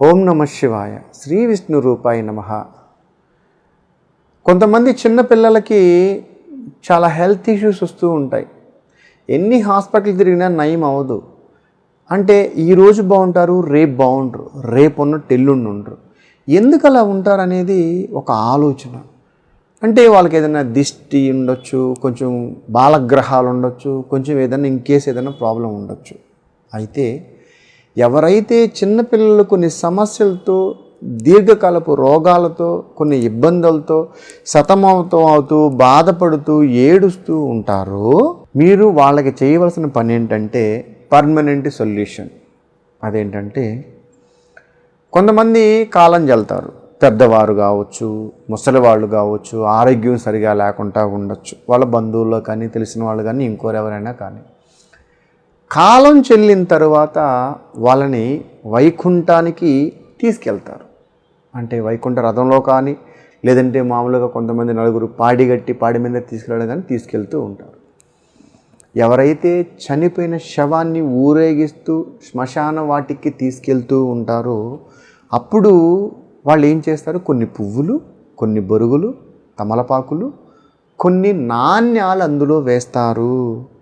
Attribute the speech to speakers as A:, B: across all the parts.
A: ఓం నమ శివాయ. శ్రీ విష్ణు రూపాయ నమ. కొంతమంది చిన్నపిల్లలకి చాలా హెల్త్ ఇష్యూస్ వస్తూ ఉంటాయి. ఎన్ని హాస్పిటల్ తిరిగినా నయం అవ్వదు. అంటే ఈరోజు బాగుంటారు రేపు బాగుండరు రేపు ఉన్నట్టు ఎల్లుండి ఉండరు ఎందుకు అలా ఉంటారు అనేది ఒక ఆలోచన. అంటే వాళ్ళకి ఏదైనా దిష్టి ఉండొచ్చు కొంచెం బాలగ్రహాలు ఉండొచ్చు కొంచెం ఏదైనా ఇంకేస్ ఏదైనా ప్రాబ్లం ఉండొచ్చు అయితే ఎవరైతే చిన్నపిల్లలు కొన్ని సమస్యలతో దీర్ఘకాలపు రోగాలతో కొన్ని ఇబ్బందులతో సతమవుతూ అవుతూ బాధపడుతూ ఏడుస్తూ ఉంటారో మీరు వాళ్ళకి చేయవలసిన పని ఏంటంటే పర్మనెంట్ సొల్యూషన్. అదేంటంటే కొంతమంది కాలం జల్తారు. పెద్దవారు కావచ్చు ముసలివాళ్ళు కావచ్చు ఆరోగ్యం సరిగా లేకుండా ఉండొచ్చు. వాళ్ళ బంధువుల్లో కానీ తెలిసిన వాళ్ళు కానీ ఇంకోరెవరైనా కానీ. కాలం చెల్లిన తరువాత వాళ్ళని వైకుంఠానికి తీసుకెళ్తారు. అంటే వైకుంఠ రథంలో కానీ లేదంటే మామూలుగా కొంతమంది నలుగురు పాడి గట్టి పాడి మీద తీసుకెళ్ళడం కానీ తీసుకెళ్తూ ఉంటారు. ఎవరైతే చనిపోయిన శవాన్ని ఊరేగిస్తూ శ్మశాన వాటికి తీసుకెళ్తూ ఉంటారో అప్పుడు వాళ్ళు ఏం చేస్తారు? కొన్ని పువ్వులు కొన్ని బొరుగులు తమలపాకులు కొన్ని నాణ్యాలు అందులో వేస్తారు.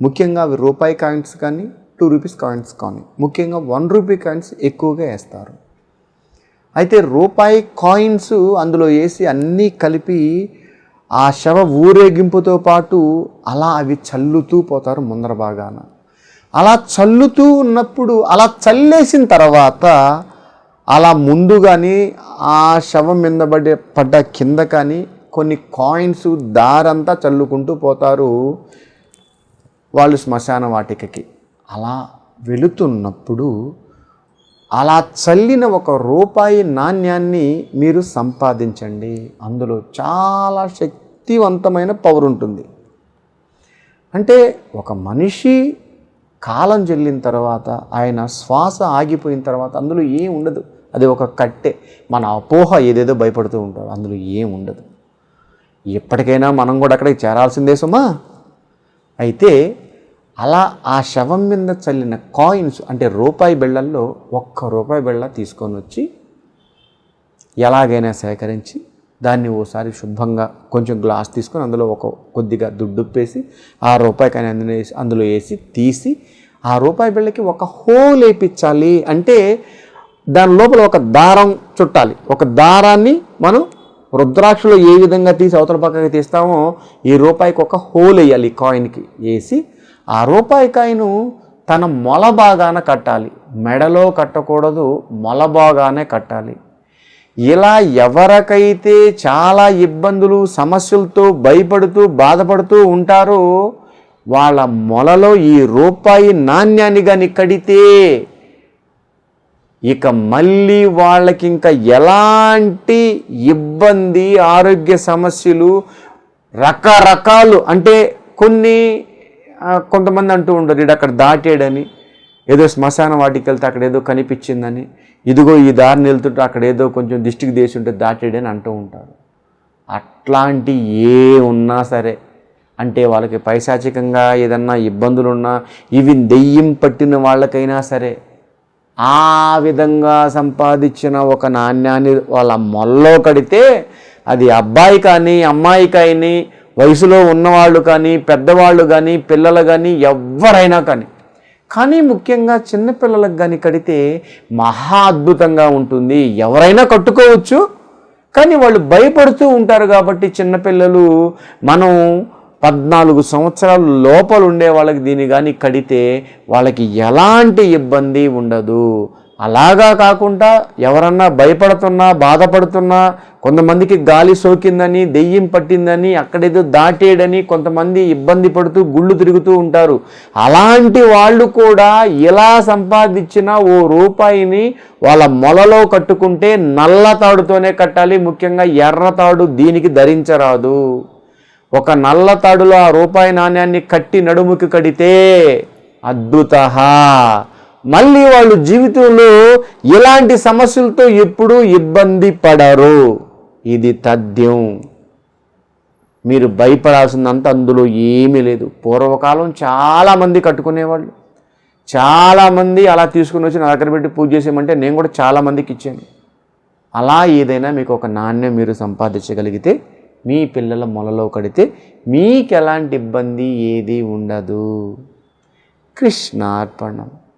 A: ముఖ్యంగా అవి రూపాయి కాయిన్స్ కానీ టూ రూపీస్ కాయిన్స్ కానీ ముఖ్యంగా వన్ రూపీ కాయిన్స్ ఎక్కువగా వేస్తారు. అయితే రూపాయి కాయిన్స్ అందులో వేసి అన్నీ కలిపి ఆ శవ ఊరేగింపుతో పాటు అలా అవి చల్లుతూ పోతారు ముందర భాగాన. అలా చల్లుతూ ఉన్నప్పుడు అలా చల్లేసిన తర్వాత అలా ముందు కానీ ఆ శవం మీద పడే పడ్డ కింద కానీ కొన్ని కాయిన్స్ దారంతా చల్లుకుంటూ పోతారు. వాళ్ళు శ్మశాన వాటికకి. అలా వెళుతున్నప్పుడు అలా చల్లిన ఒక రూపాయి నాణ్యాన్ని మీరు సంపాదించండి. అందులో చాలా శక్తివంతమైన పవర్ ఉంటుంది. అంటే ఒక మనిషి కాలం చెల్లిన తర్వాత ఆయన శ్వాస ఆగిపోయిన తర్వాత అందులో ఏం ఉండదు. అది ఒక కట్టే. మన అపోహ ఏదేదో భయపడుతూ ఉంటారు. అందులో ఏం ఉండదు. ఎప్పటికైనా మనం కూడా అక్కడికి చేరాల్సిందే సుమా. అయితే అలా ఆ శవం మీద చల్లిన కాయిన్స్ అంటే రూపాయి బిళ్ళల్లో ఒక్క రూపాయి బిళ్ళ తీసుకొని వచ్చి ఎలాగైనా సేకరించి దాన్ని ఓసారి శుభ్రంగా కొంచెం గ్లాస్ తీసుకొని అందులో ఒక కొద్దిగా దుడ్డుప్పేసి ఆ రూపాయి కానీ అందులో వేసి అందులో వేసి తీసి ఆ రూపాయి బిళ్ళకి ఒక హోల్ వేయించాలి అంటే దాని లోపల ఒక దారం చుట్టాలి. ఒక దారాన్ని మనం రుద్రాక్షలు ఏ విధంగా తీసి అవతల పక్కకి తీస్తామో ఈ రూపాయికి ఒక హోల్ వేయాలి ఈ కాయిన్కి వేసి. ఆ రూపాయి కాయిను తన మొల బాగాన కట్టాలి. మెడలో కట్టకూడదు మొల బాగానే కట్టాలి. ఇలా ఎవరికైతే చాలా ఇబ్బందులు సమస్యలతో భయపడుతూ బాధపడుతూ ఉంటారో వాళ్ళ మొలలో ఈ రూపాయి నాణ్యాన్ని కానీ కడితే ఇక మళ్ళీ వాళ్ళకి ఇంకా ఎలాంటి ఇబ్బంది ఆరోగ్య సమస్యలు రకరకాలు అంటే కొన్ని కొంతమంది అంటూ ఉండరు ఇది అక్కడ దాటాడని ఏదో శ్మశానం వాటికి వెళ్తే అక్కడ ఏదో కనిపించిందని ఇదిగో ఈ దారిని వెళ్తుంటే అక్కడ ఏదో కొంచెం దిష్టికి దేశి ఉంటే దాటాడని అంటూ ఉంటారు. అట్లాంటి ఏ ఉన్నా సరే అంటే వాళ్ళకి పైశాచికంగా ఏదన్నా ఇబ్బందులు ఉన్నా ఇవి దెయ్యం పట్టిన వాళ్ళకైనా సరే ఆ విధంగా సంపాదించిన ఒక నాణ్యాన్ని వాళ్ళ మొల్లో కడితే అది అబ్బాయి కానీ అమ్మాయి కానీ వయసులో ఉన్నవాళ్ళు కానీ పెద్దవాళ్ళు కానీ పిల్లలు కానీ ఎవరైనా కానీ. కానీ ముఖ్యంగా చిన్నపిల్లలకు కానీ కడితే మహా అద్భుతంగా ఉంటుంది. ఎవరైనా కట్టుకోవచ్చు. కానీ వాళ్ళు భయపడుతూ ఉంటారు కాబట్టి చిన్నపిల్లలు మనం పద్నాలుగు సంవత్సరాల లోపల ఉండే వాళ్ళకి దీన్ని కానీ కడితే వాళ్ళకి ఎలాంటి ఇబ్బంది ఉండదు. అలాగా కాకుండా ఎవరన్నా భయపడుతున్నా బాధపడుతున్నా కొంతమందికి గాలి సోకిందని దెయ్యం పట్టిందని అక్కడేదో దాటేయడని కొంతమంది ఇబ్బంది పడుతూ గుళ్ళు తిరుగుతూ ఉంటారు. అలాంటి వాళ్ళు కూడా ఇలా సంపాదించిన ఓ రూపాయిని వాళ్ళ మొలలో కట్టుకుంటే నల్ల తాడుతోనే కట్టాలి. ముఖ్యంగా ఎర్ర తాడు దీనికి ధరించరాదు. ఒక నల్ల తాడులో ఆ రూపాయి నాణ్యాన్ని కట్టి నడుముకి కడితే అద్భుత మళ్ళీ వాళ్ళు జీవితంలో ఇలాంటి సమస్యలతో ఎప్పుడూ ఇబ్బంది పడరు. ఇది తథ్యం. మీరు భయపడాల్సిందంత అందులో ఏమీ లేదు. పూర్వకాలం చాలామంది కట్టుకునేవాళ్ళు. చాలామంది అలా తీసుకుని వచ్చి నా దగ్గర పెట్టి పూజ చేసేయమంటే నేను కూడా చాలామందికి ఇచ్చాను. అలా ఏదైనా మీకు ఒక నాణ్యం మీరు సంపాదించగలిగితే మీ పిల్లల మొలలో కడితే మీకు ఎలాంటి ఇబ్బంది ఏది ఉండదు. కృష్ణార్పణం.